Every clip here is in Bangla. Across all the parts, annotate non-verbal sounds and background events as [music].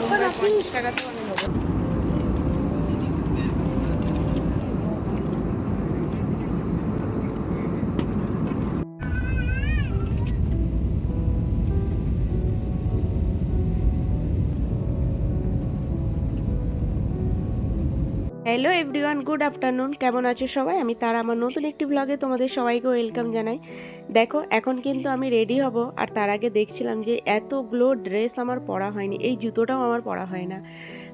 এটা মুম্বাই পঞ্চাশ টাকাতেও আমি হ্যালো এভরিওয়ান গুড আফটারনুন কেমন আছো সবাই? আমি তার, আমার নতুন একটি ব্লগে তোমাদের সবাইকে ওয়েলকাম জানাই। দেখো, এখন কিন্তু আমি রেডি হব, আর তার আগে দেখছিলাম যে এতগুলো ড্রেস আমার পরা হয়নি। এই জুতোটাও আমার পরা হয় না।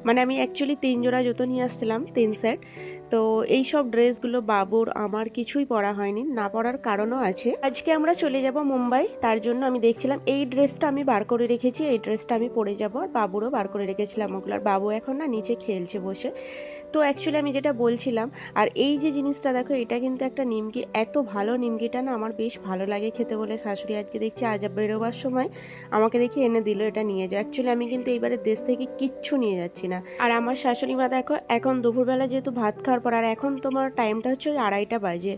মানে আমি অ্যাকচুয়ালি তিন জোড়া জুতো নিয়ে আসছিলাম, তিন সেট তো এই সব ড্রেসগুলো বাবুর, আমার কিছুই পরা হয়নি, না পরার কারণও আছে। আজকে আমরা চলে যাব মুম্বাই, তার জন্য আমি দেখছিলাম এই ড্রেসটা আমি বার করে রেখেছি, এই ড্রেসটা আমি পরে যাব আর বাবুরও বার করে রেখেছিলাম ওগুলো। আর বাবু এখন না নিচে খেলছে বসে। তো অ্যাকচুয়ালি আমি যেটা বলছিলাম, আর এই যে জিনিসটা দেখো, এটা কিন্তু একটা নিমকি, এত ভালো নিমকিটা না আমার বেশ ভালো লাগে খেতে বলে। শাশুড়ি আজকে দেখছি আজ বেরোবার সময়, আমাকে দেখি এনে দিল এটা নিয়ে যাও। অ্যাকচুয়ালি আমি কিন্তু এইবারে দেশ থেকে কিচ্ছু নিয়ে যাচ্ছি না। আর আমার শাশুড়ি মা দেখো, এখন দুপুরবেলা যেহেতু ভাত খাওয়ার পর, আর এখন তোমার টাইমটা হচ্ছে ওই আড়াইটা বাজে।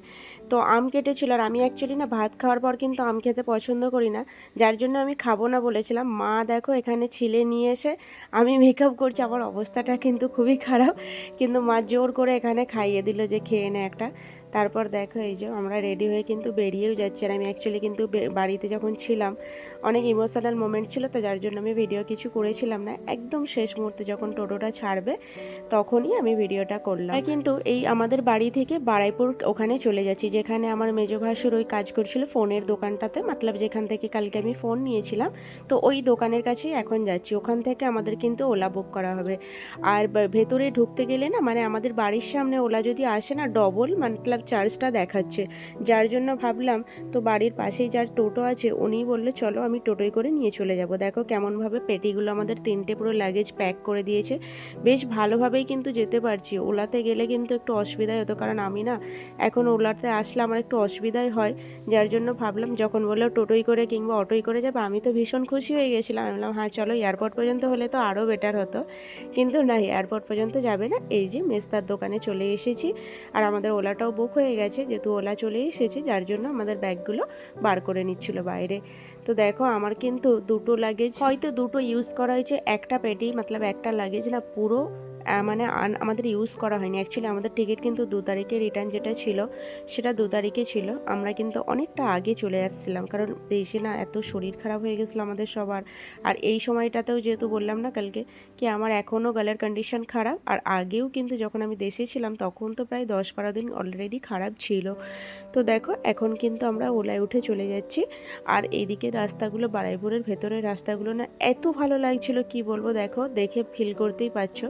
তো আম কেটেছিল, আর আমি অ্যাকচুয়ালি না ভাত খাওয়ার পর কিন্তু আম খেতে পছন্দ করি না। যার জন্য আমি খাব না বলেছিলাম, মা, দেখো এখানে ছিলে নিয়ে এসে আমি মেকআপ করছি। আমার অবস্থাটা কিন্তু খুবই খারাপ। কিন্তু মা জোর করে এখানে খাইয়ে দিল যে, খেয়ে নে একটা। তারপর দেখো এই যে আমরা রেডি হয়ে কিন্তু বেরিয়েও যাচ্ছি আর আমি অ্যাকচুয়ালি কিন্তু বাড়িতে যখন ছিলাম, অনেক ইমোশনাল মোমেন্ট ছিল তো যার জন্য আমি ভিডিও কিছু করেছিলাম না। একদম শেষ মুহূর্তে যখন টোটোটা ছাড়বে, তখনই আমি ভিডিওটা করলাম। কিন্তু এই আমাদের বাড়ি থেকে বারাইপুর ওখানে চলে যাচ্ছি, যেখানে আমার মেজো ভাসুর ওই কাজ করছিল ফোনের দোকানটাতে। মতলব যেখান থেকে কালকে আমি ফোন নিয়েছিলাম, তো ওই দোকানের কাছেই এখন যাচ্ছি। ওখান থেকে আমাদের কিন্তু ওলা বুক করা হবে। আর ভেতরে ঢুকতে গেলে না মানে আমাদের বাড়ির সামনে ওলা যদি আসে না ডবল মতলব চার্জটা দেখাচ্ছে। যার জন্য ভাবলাম, তো বাড়ির পাশেই যার টোটো আছে উনি বলল, চলো আমি টোটোয় করে নিয়ে চলে যাব। দেখো কেমনভাবে পেটিগুলো আমাদের তিনটে পুরো লাগেজ প্যাক করে দিয়েছে। বেশ ভালোভাবেই কিন্তু যেতে পারছি। ওলাতে গেলে কিন্তু একটু অসুবিধাই হতো, কারণ আমি না এখন ওলাতে আসলে আমার একটু অসুবিধাই হয়। যার জন্য ভাবলাম, যখন বলল টোটোই করে কিংবা অটোই করে যাব, আমি তো ভীষণ খুশি হয়ে গেছিলাম। আমি বললাম হ্যাঁ চলো এয়ারপোর্ট পর্যন্ত হলে তো আরও বেটার হতো। কিন্তু না এয়ারপোর্ট পর্যন্ত যাবে না। এই যে, মেস্তার দোকানে চলে এসেছি। আর আমাদের ওলাটাও বুক হয়ে গেছে যেহেতু ওলা চলে এসেছে, যার জন্য আমাদের ব্যাগগুলো বার করে নিচ্ছিল বাইরে। তো দেখো, আমার কিন্তু দুটো লাগেজ হয়তো দুটো ইউজ করা হয়েছে, একটা পেটি মতলব একটা লাগেজ না, পুরো মানে আন- আমাদের ইউজ করা হয়নি। অ্যাকচুয়ালি আমাদের টিকিট কিন্তু দু তারিখে রিটার্ন যেটা ছিল, সেটা দু তারিখে ছিল। আমরা কিন্তু অনেকটা আগে চলে আসছিলাম, কারণ দেশে না এত শরীর খারাপ হয়ে গেছিল আমাদের সবার। আর এই সময়টাতেও যেহেতু বললাম না কালকে, কি আমার এখনও গলার কন্ডিশন খারাপ? আর আগেও কিন্তু যখন আমি দেশে ছিলাম, তখন তো প্রায় দশ বারো দিন অলরেডি খারাপ ছিল। তো দেখো, এখন কিন্তু আমরা ওলায় উঠে চলে যাচ্ছি। আর এইদিকে রাস্তাগুলো, বারাইপুরের ভেতরের রাস্তাগুলো না এত ভালো লাগছিল, কি বলব? দেখো, দেখে ফিল করতেই পারছ।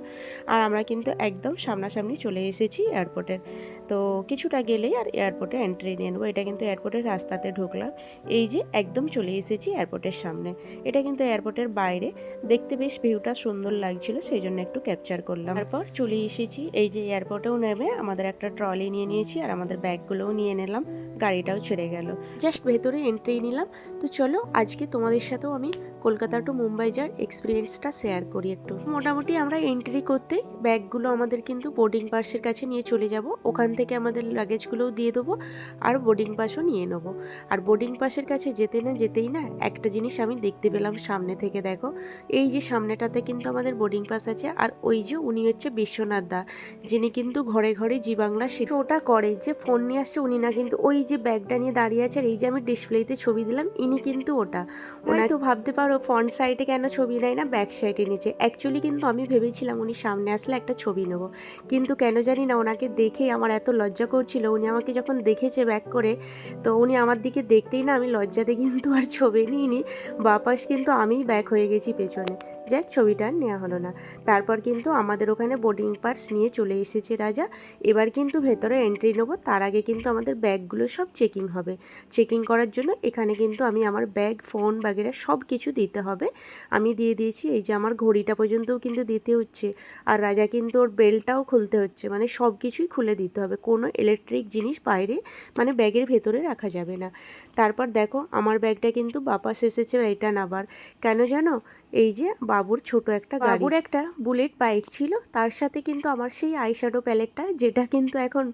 আর আমরা কিন্তু একদম সামনাসামনি চলে এসেছি এয়ারপোর্টের তো কিছুটা গেলেই আর এয়ারপোর্টে এন্ট্রি নিয়ে নেব। এটা কিন্তু এয়ারপোর্টের রাস্তাতে ঢুকলাম। এই যে একদম চলে এসেছি এয়ারপোর্টের সামনে। এটা কিন্তু এয়ারপোর্টের বাইরে। দেখতে বেশ ভিউটা সুন্দর লাগছিল, সেই জন্য একটু ক্যাপচার করলাম। তারপর চলে এসেছি। এই যে এয়ারপোর্টেও নেমে আমাদের একটা ট্রলি নিয়ে নিয়েছি আর আমাদের ব্যাগগুলোও নিয়ে নিলাম। গাড়িটাও ছেড়ে গেল। জাস্ট ভেতরে এন্ট্রি নিলাম। তো চলো আজকে তোমাদের সাথেও আমি কলকাতা টু মুম্বাই যাওয়ার এক্সপিরিয়েন্সটা শেয়ার করি একটু। মোটামুটি আমরা এন্ট্রি করতে ব্যাগগুলো আমাদের কিন্তু বোর্ডিং পার্সের কাছে নিয়ে চলে যাব। ওখান থেকে আমাদের লাগেজগুলোও দিয়ে দেবো আর বোর্ডিং পাসও নিয়ে নেব। আর বোর্ডিং পাসের কাছে যেতে না যেতেই না একটা জিনিস আমি দেখতে পেলাম সামনে থেকে দেখো। এই যে সামনেটাতে কিন্তু আমাদের বোর্ডিং পাস আছে আর ওই যে উনি হচ্ছে বিশ্বনাথ দা যিনি কিন্তু ঘরে ঘরে জি বাংলা ওটা করে যে ফোন নিয়ে আসছে উনি না কিন্তু ওই যে ব্যাগটা নিয়ে দাঁড়িয়ে আছে আর এই যে আমি ডিসপ্লেতে ছবি দিলাম ইনি কিন্তু ওটা। ওনাই তো ভাবতে পারো ফ্রন্ট সাইডে কেন ছবি নেয় না ব্যাক সাইডে নিচে। অ্যাকচুয়ালি কিন্তু আমি ভেবেছিলাম উনি সামনে আসলে একটা ছবি নেব। কিন্তু কেন জানি না ওনাকে দেখেই আমার এত লজ্জা করছিল। উনি আমাকে যখন দেখেছে ব্যাক করে, তো উনি আমার দিকে দেখতেই না আমি লজ্জাতে কিন্তু আর ছবি নিইনি। বাপাস কিন্তু আমিই ব্যাক হয়ে গেছি পেছনে। যাক, ছবিটা আর নেওয়া হলো না। তারপর কিন্তু আমাদের ওখানে বোর্ডিং পার্স নিয়ে চলে এসেছে রাজা। এবার কিন্তু ভেতরে এন্ট্রি নেব, তার আগে কিন্তু আমাদের ব্যাগগুলো সব চেকিং হবে। চেকিং করার জন্য এখানে কিন্তু আমি আমার ব্যাগ ফোন বাগেরা সব কিছু দিতে হবে। আমি দিয়ে দিয়েছি, এই যে আমার ঘড়িটা পর্যন্তও কিন্তু দিতে হচ্ছে। আর রাজা কিন্তু ওর বেলটাও খুলতে হচ্ছে মানে সব কিছুই খুলে দিতে হবে। কোনো ইলেকট্রিক জিনিস বাইরে মানে ব্যাগের ভেতরে রাখা যাবে না। তারপর দেখো, আমার ব্যাগটা কিন্তু বাপাস এসেছে রিটার্ন আবার কেন জানো? এই যে বাবুর ছোট একটা বাবুর একটা বুলেট বাইক ছিল, তার সাথে কিন্তু আমার সেই আইশ্যাডো প্যালেটটা যেটা কিন্তু এখন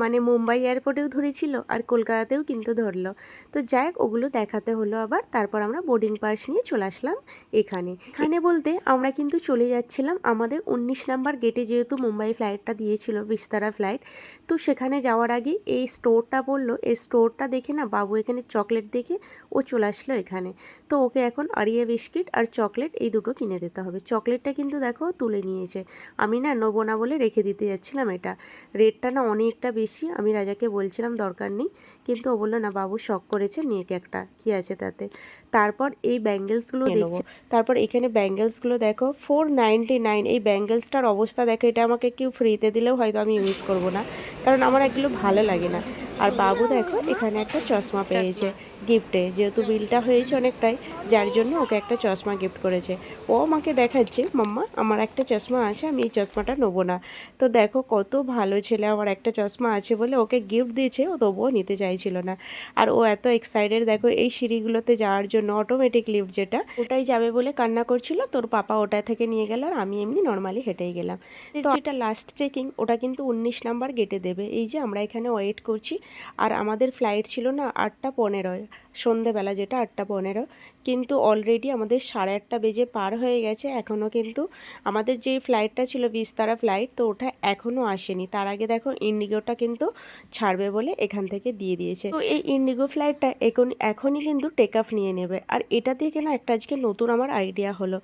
মানে মুম্বাই এয়ারপোর্টেও ধরেছিল, আর কলকাতাতেও কিন্তু ধরলো। তো যাই হোক, ওগুলো দেখাতে হলো আবার, তারপর আমরা বোর্ডিং পাস নিয়ে চলে আসলাম এখানে। এখানে বলতে আমরা কিন্তু চলে যাচ্ছিলাম আমাদের উনিশ নাম্বার গেটে যেহেতু মুম্বাই ফ্লাইটটা দিয়েছিল বিস্তারা ফ্লাইট তো সেখানে যাওয়ার আগে এই স্টোরটা বলল, এই স্টোরটা দেখে না বাবু এখানে চকলেট দেখে ও চলে আসলো এখানে। তো ওকে এখন আরিয়া বিস্কিট আর চকলেট এই দুটো কিনে দিতে হবে। চকলেটটা কিন্তু দেখো তুলে নিয়েছে। আমি না নেব না বলে রেখে দিতে যাচ্ছিলাম এটা। রেটটা না অনেকটা বেশি আমি রাজাকে বলছিলাম দরকার নেই। কিন্তু ও বলল না বাবু শখ করেছে নিয়ে একটা কি আছে তাতে। তারপর এই ব্যাঙ্গেলসগুলো দেখছি। তারপর এখানে ব্যাঙ্গেলসগুলো দেখো ফোর নাইনটি নাইন এই ব্যাঙ্গেলসটার অবস্থা দেখো এটা আমাকে কেউ ফ্রিতে দিলেও হয়তো আমি ইউজ করব না। কারণ আমার এগুলো ভালো লাগে না। আর বাবু দেখো এখানে একটা চশমা। পেয়েছে। গিফটে যেহেতু বিলটা হয়েছে অনেকটাই যার জন্য ওকে একটা চশমা গিফট করেছে। ও আমাকে দেখাচ্ছে মাম্মা আমার একটা চশমা আছে আমি এই চশমাটা নেব না। তো দেখো কত ভালো ছেলে আমার একটা চশমা আছে বলে ওকে গিফট দিয়েছে ও তবুও নিতে চাইছিল না। আর ও এত এক্সাইটেড দেখো এই সিঁড়িগুলোতে যাওয়ার জন্য অটোমেটিক লিফট যেটা ওটাই যাবে বলে কান্না করছিল তোর পাপা ওটা থেকে নিয়ে গেল আর আমি এমনি নর্মালি হেঁটেই গেলাম। তো এটা লাস্ট চেকিং ওটা কিন্তু উনিশ নাম্বার গেটে দেবে। এই যে আমরা এখানে ওয়েট করছি আর আমাদের ফ্লাইট ছিল না আটটা পনেরোয়। সন্ধেবেলা যেটা আটটা পনেরো। কিন্তু অলরেডি আমাদের সাড়ে আটটা বেজে পার হয়ে গেছে। এখনও কিন্তু আমাদের যে ফ্লাইটটা ছিল বিস্তারা ফ্লাইট তো ওটা এখনও আসেনি। তার আগে দেখো ইন্ডিগোটা কিন্তু ছাড়বে বলে এখান থেকে দিয়ে দিয়েছে। তো এই ইন্ডিগো ফ্লাইটটা এখন, এখনই কিন্তু টেক অফ নিয়ে নেবে। আর এটা থেকে না একটা আজকে নতুন আমার আইডিয়া হলো।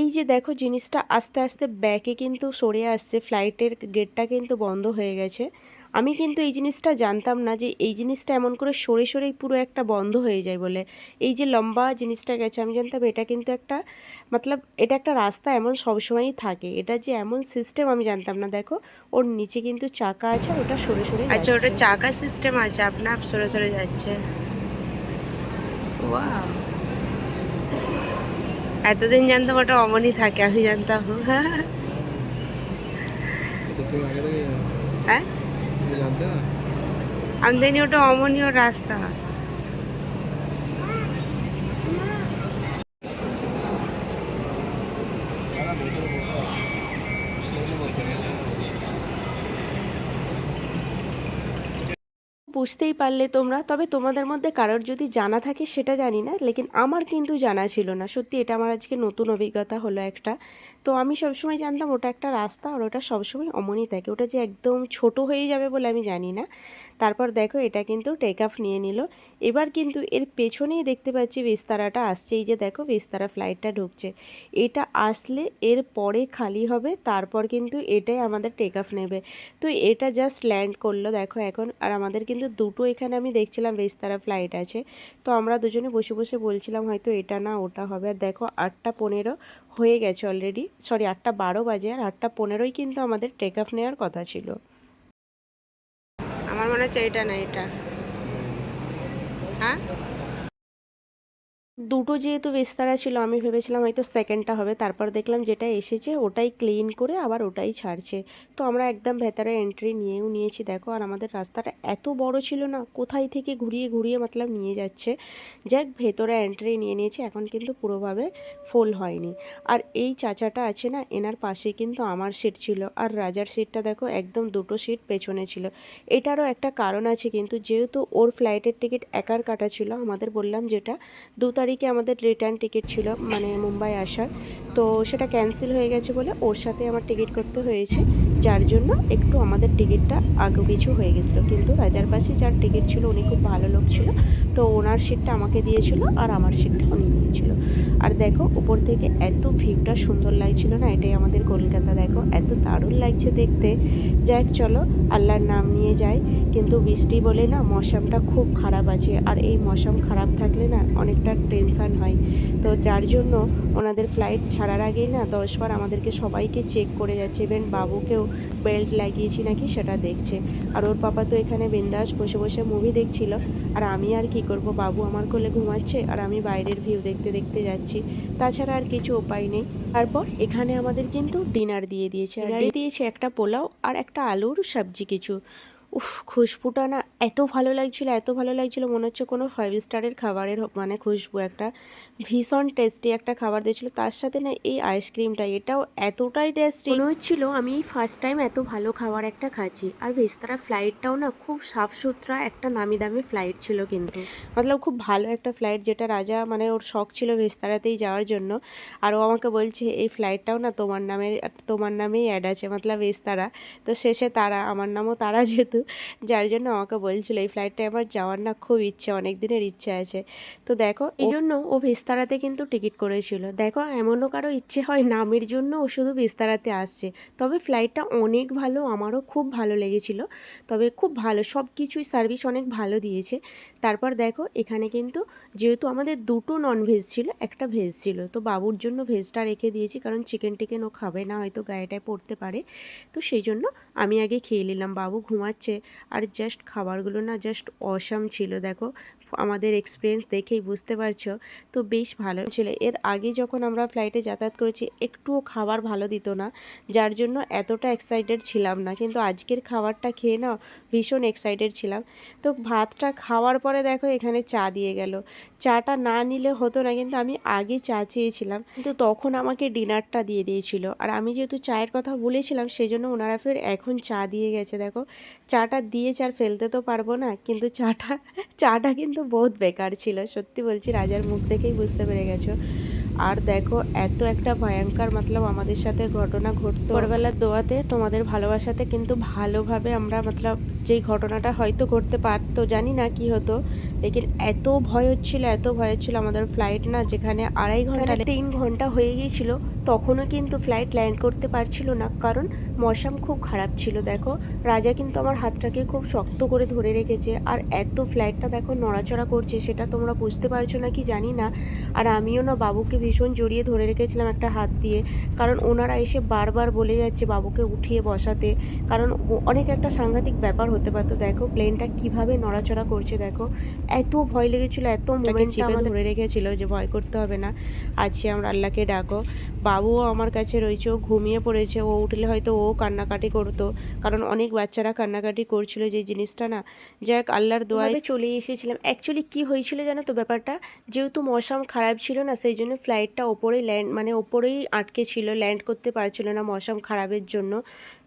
এই যে দেখো জিনিসটা আস্তে আস্তে ব্যাকে কিন্তু সরে আসছে। ফ্লাইটের গেটটা কিন্তু বন্ধ হয়ে গেছে। আমি কিন্তু এই জিনিসটা জানতাম না যে এই জিনিসটা এমন করে সরে সরেই পুরো একটা বন্ধ হয়ে যায় বলে। এই যে লম্বা জিনিসটা গেছে আমি জানতাম এটা কিন্তু একটা মতলব এটা একটা রাস্তা এমন সবসময়ই থাকে। এটা যে এমন সিস্টেম আমি জানতাম না। দেখো ওর নিচে কিন্তু চাকা আছে আর ওটা সরে সরে আচ্ছা ওটা চাকা সিস্টেম আছে আপনার সরে সরে যাচ্ছে। এতদিন জানতাম ওটা অমনই থাকে আমি জানতাম। [laughs] হ্যাঁ? আমদানি ওটা অমনীয় রাস্তা। বুঝতেই পারলে তোমরা তবে তোমাদের মধ্যে কারোর যদি জানা থাকে সেটা জানি না লেকিন আমার কিন্তু জানা ছিল না। সত্যি এটা আমার আজকে নতুন অভিজ্ঞতা হলো একটা। তো আমি সবসময় জানতাম ওটা একটা রাস্তা আর ওটা সবসময় অমনই থাকে। ওটা যে একদম ছোট হয়ে যাবে বলে আমি জানি না। তারপর দেখো এটা কিন্তু টেক অফ নিয়ে নিল। এবার কিন্তু এর পেছনেই দেখতে পাচ্ছি বিস্তারাটা আসছে। এই যে দেখো বিস্তারা ফ্লাইটটা ঢুকছে। এটা আসলে এর পরে খালি হবে, তারপর কিন্তু এটাই আমাদের টেক অফ নেবে। তো এটা জাস্ট ল্যান্ড করল দেখো এখন। আর আমাদের কিন্তু দুটো এখানে আমি দেখছিলাম বিস্তারা ফ্লাইট আছে। তো আমরা দুজনে বসে বসে বলছিলাম হয়তো এটা না ওটা হবে। আর দেখো আটটা পনেরো হয়ে গেছে অলরেডি সরি আটটা বারো বাজে আর আটটা পনেরোই কিন্তু আমাদের টেক অফ নেওয়ার কথা ছিল। আমার মনে হচ্ছে এটা না, এটা। হ্যাঁ? দুটো যেহেতু বিস্তারা ছিল, আমি ভেবেছিলাম হয়তো সেকেন্ডটা হবে। তারপর দেখলাম যেটা এসেছে ওটাই ক্লিন করে আবার ওটাই ছাড়ছে। তো আমরা একদম ভেতরে এন্ট্রি নিয়েও নিয়েছি। দেখো, আর আমাদের রাস্তাটা এত বড় ছিল না, কোথায় থেকে ঘুরিয়ে ঘুরিয়ে মতলব নিয়ে যাচ্ছে। যাক, ভেতরে এন্ট্রি নিয়ে নিয়েছি, এখন কিন্তু পুরোভাবে ফুল হয়নি। আর এই চাচাটা আছে না, এনার পাশে কিন্তু আমার সিট ছিল। আর রাজার সিটটা দেখো, একদম দুটো সিট পেছনে ছিল। এটারও একটা কারণ আছে, কিন্তু যেহেতু ওর ফ্লাইটের টিকিট একার কাটা ছিল, আমাদের বললাম যেটা দু তারিখে আমাদের রিটার্ন টিকিট ছিল মানে মুম্বাই আসার। তো সেটা ক্যান্সেল হয়ে গেছে বলে ওর সাথে আমার টিকিট করতে হয়েছে। যার জন্য একটু আমাদের টিকিটটা আগে পিছু হয়ে গেছিল। কিন্তু রাজার পাশে যার টিকিট ছিল, উনি খুব ভালো লোক ছিল। তো ওনার সিটটা আমাকে দিয়েছিল আর আমার সিটটা উনি নিয়েছিল। আর দেখো, উপর থেকে এত ভিউটা সুন্দর লাগছিল না? এটাই আমাদের কলকাতা। দেখো, এত দারুণ লাগছে দেখতে। যাক, চলো, আল্লাহর নাম নিয়ে যাই। কিন্তু বৃষ্টি বলে না, মৌসামটা খুব খারাপ আছে। আর এই মৌসাম খারাপ থাকলে না, অনেকটা টেনশান হয়। তো যার জন্য ওনাদের ফ্লাইট ছাড়ার আগেই না দশবার আমাদেরকে সবাইকে চেক করে যাচ্ছে। ইভেন বাবুকেও বেল্ট লাগিয়েছি নাকি সেটা দেখছে। আর ওর পাপা তো এখানে বিন্দাস বসে বসে মুভি দেখছিল। আর আমি আর কি করব? বাবু আমার কোলে ঘুমাচ্ছে আর আমি বাইরের ভিউ দেখতে দেখতে যাচ্ছি। তাছাড়া আর কিছু উপায় নেই। তারপর এখানে আমাদের কিন্তু ডিনার দিয়ে দিয়েছে। আর দিয়েছে একটা পোলাও আর একটা আলুর সবজি কিছু। উফ খুশবুটা না এত ভালো লাগছিল এত ভালো লাগছিল মনে হচ্ছে কোনো ফাইভ স্টারের খাবারের মানে খুশবু একটা। ভীষণ টেস্টি একটা খাবার দিয়েছিল তার সাথে না এই আইসক্রিমটা এটাও এতটাই টেস্টি মনে হচ্ছিল আমি ফার্স্ট টাইম এত ভালো খাবার একটা খাচ্ছি আর ভেস্তারা ফ্লাইটটাও না খুব সাফ সুতরা একটা নামি দামি ফ্লাইট ছিল কিন্তু। মতলব খুব ভালো একটা ফ্লাইট যেটা রাজা মানে ওর শখ ছিল ভেস্তারাতেই যাওয়ার জন্য আর ও আমাকে বলছে এই ফ্লাইটটাও না তোমার নামের তোমার নামেই অ্যাড আছে মতলব ভেস্তারা তো শেষে তারা আমার নামও তারা যেহেতু যার জন্য আমাকে বলছিল এই ফ্লাইটটায় আমার যাওয়ার না খুব ইচ্ছে অনেক দিনের ইচ্ছে আছে। তো দেখো এই জন্য ও ভেস্তারাতে কিন্তু টিকিট করেছিল। দেখো এমনও কারও ইচ্ছে হয় নামের জন্য ও শুধু ভেস্তারাতে আসছে। তবে ফ্লাইটটা অনেক ভালো আমারও খুব ভালো লেগেছিল। তবে খুব ভালো সব কিছুই সার্ভিস অনেক ভালো দিয়েছে। তারপর দেখো এখানে কিন্তু যেহেতু আমাদের দুটো নন ভেজ ছিল একটা ভেজ ছিল। তো বাবুর জন্য ভেজটা রেখে দিয়েছি কারণ চিকেন টিকেন ও খাবে না হয়তো গায়েটায় পড়তে পারে। তো সেই জন্য আমি আগে খেয়ে নিলাম। বাবু ঘুমাচ্ছে আর জাস্ট খাবারগুলো না জাস্ট অসাম ছিল দেখো। আমাদের এক্সপিরিয়েন্স দেখেই বুঝতে পারছ। তো বেশ ভালো ছিল। এর আগে যখন আমরা ফ্লাইটে যাতায়াত করেছি, একটুও খাবার ভালো দিত না, যার জন্য এতটা এক্সাইটেড ছিলাম না। কিন্তু আজকের খাবারটা খেয়ে না ভীষণ এক্সাইটেড ছিলাম। তো ভাতটা খাওয়ার পরে দেখো এখানে চা দিয়ে গেল। চাটা না নিলে হতো না, কিন্তু আমি আগে চা চেয়েছিলাম। কিন্তু তখন আমাকে ডিনারটা দিয়ে দিয়েছিল। আর আমি যেহেতু চায়ের কথা বলেছিলাম সেই জন্য ওনারা ফের এখন চা দিয়ে গেছে। দেখো, চাটা দিয়েছে আর ফেলতে তো পারব না, কিন্তু চাটা চাটা কিন্তু বহুত বেকার ছিল। সত্যি বলছি, রাজার মুখ দেখেই বুঝতে পেরে গেছো। আর দেখো, এত একটা ভয়ঙ্কর মতলব আমাদের সাথে ঘটনা ঘটতো। ভোরবেলার দোয়াতে তোমাদের ভালোবাসাতে কিন্তু ভালোভাবে আমরা মতলব যেই ঘটনাটা হয়তো ঘটতে পারতো জানি না কি হতো। লেকিন এত ভয় হচ্ছিল এত ভয় হচ্ছিল আমাদের ফ্লাইট না যেখানে আড়াই ঘণ্টা তিন ঘণ্টা হয়ে গিয়েছিল তখনও কিন্তু ফ্লাইট ল্যান্ড করতে পারছিল না। কারণ মশাম খুব খারাপ ছিল দেখো। রাজা কিন্তু আমার হাতটাকে খুব শক্ত করে ধরে রেখেছে। আর এত ফ্লাইটটা দেখো নড়াচড়া করছে সেটা তোমরা বুঝতে পারছ না কি জানি না। আর আমিও না বাবুকে ভীষণ জড়িয়ে ধরে রেখেছিলাম একটা হাত দিয়ে। কারণ ওনারা এসে বারবার বলে যাচ্ছে বাবুকে উঠিয়ে বসাতে। কারণ অনেক একটা সাংঘাতিক ব্যাপার হতে পারতো দেখো প্লেনটা কীভাবে নড়াচড়া করছে দেখো। এত ভয় লেগেছিল এত মোমেন্ট আমাদের ধরে রেখেছিল যে ভয় করতে হবে না। আজকে আমরা আল্লাহকে ডাকো। বাবুও আমার কাছে রয়েছে ও ঘুমিয়ে পড়েছে ও উঠলে হয়তো ও কান্নাকাটি করতো। কারণ অনেক বাচ্চারা কান্নাকাটি করছিল যে জিনিসটা না। যাক আল্লাহর দোয়ায় চলে এসেছিলাম। অ্যাকচুয়ালি কি হয়েছিল জানো তো ব্যাপারটা? যেহেতু মশাম খারাপ ছিল না সেই জন্য ফ্লাইটটা ওপরেই ল্যান্ড মানে ওপরেই আটকে ছিল ল্যান্ড করতে পারছিল না মশাম খারাপের জন্য।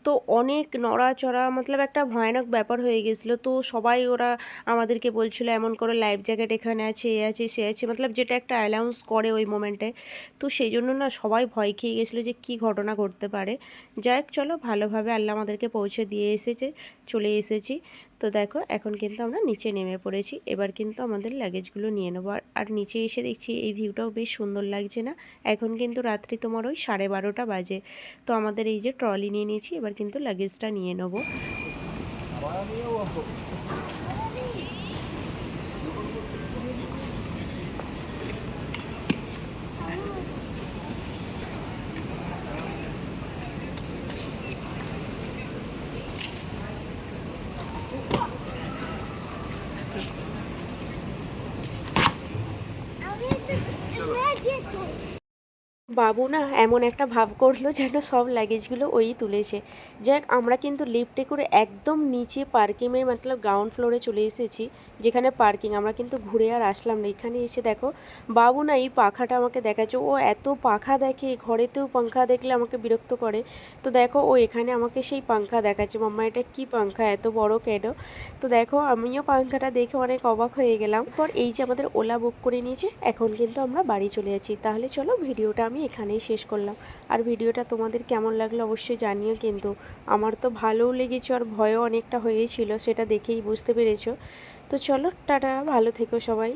তো অনেক নড়াচড়া মতলব একটা ভয়ানক ব্যাপার হয়ে গেছিল। তো সবাই ওরা আমাদেরকে বলছিল এমন করে লাইফ জ্যাকেট এখানে আছে এ আছে সে আছে। মতলব যেটা একটা অ্যালাউন্স করে ওই মোমেন্টে তো সেই জন্য না সবাই ভয় খেয়ে গেছিল যে কী ঘটনা ঘটতে পারে। যাই চলো ভালোভাবে আল্লাহ আমাদেরকে পৌঁছে দিয়ে এসেছে, চলে এসেছি। তো দেখো, এখন কিন্তু আমরা নিচে নেমে পড়েছি। এবার কিন্তু আমাদের লাগেজগুলো নিয়ে নেব। আর নিচে এসে দেখছি এই ভিউটাও বেশ সুন্দর লাগছে না? এখন কিন্তু রাত্রি তোমার ওই সাড়ে বারোটা বাজে। তো আমাদের এই যে ট্রলি নিয়ে নিয়েছি, এবার কিন্তু লাগেজটা নিয়ে নেব। বাবু না এমন একটা ভাব করল যেন সব লাগেজগুলো ওই তুলেছে। যাক, আমরা কিন্তু লিফটে করে একদম নিচে পার্কিংয়ে মতলব গ্রাউন্ড ফ্লোরে চলে এসেছি, যেখানে পার্কিং আমরা কিন্তু ঘুরে আর আসলাম না। এখানে এসে দেখো, বাবু না এই পাখাটা আমাকে দেখাচ্ছে। ও এত পাখা দেখে, ঘরেতেও পাখা দেখলে আমাকে বিরক্ত করে। তো দেখো, ও এখানে আমাকে সেই পাখা দেখাচ্ছে। মাম্মা, এটা কি পাখা? এত বড় কেন? তো দেখো, আমিও পাখাটা দেখে অনেক অবাক হয়ে গেলাম। পর এই যে আমাদের ওলা বুক করে নিয়েছে, এখন কিন্তু আমরা বাড়ি চলে যাচ্ছি। তাহলে চলো, ভিডিওটা আমি এখানেই শেষ করলাম। আর ভিডিওটা তোমাদের কেমন লাগল অবশ্যই জানিও কিন্তু। আমার তো ভালোও লেগেছে আর ভয়ও অনেকটা হয়েছিল, সেটা দেখেই বুঝতে পেরেছ। তো চলো, টাটা, ভালো থেকো সবাই।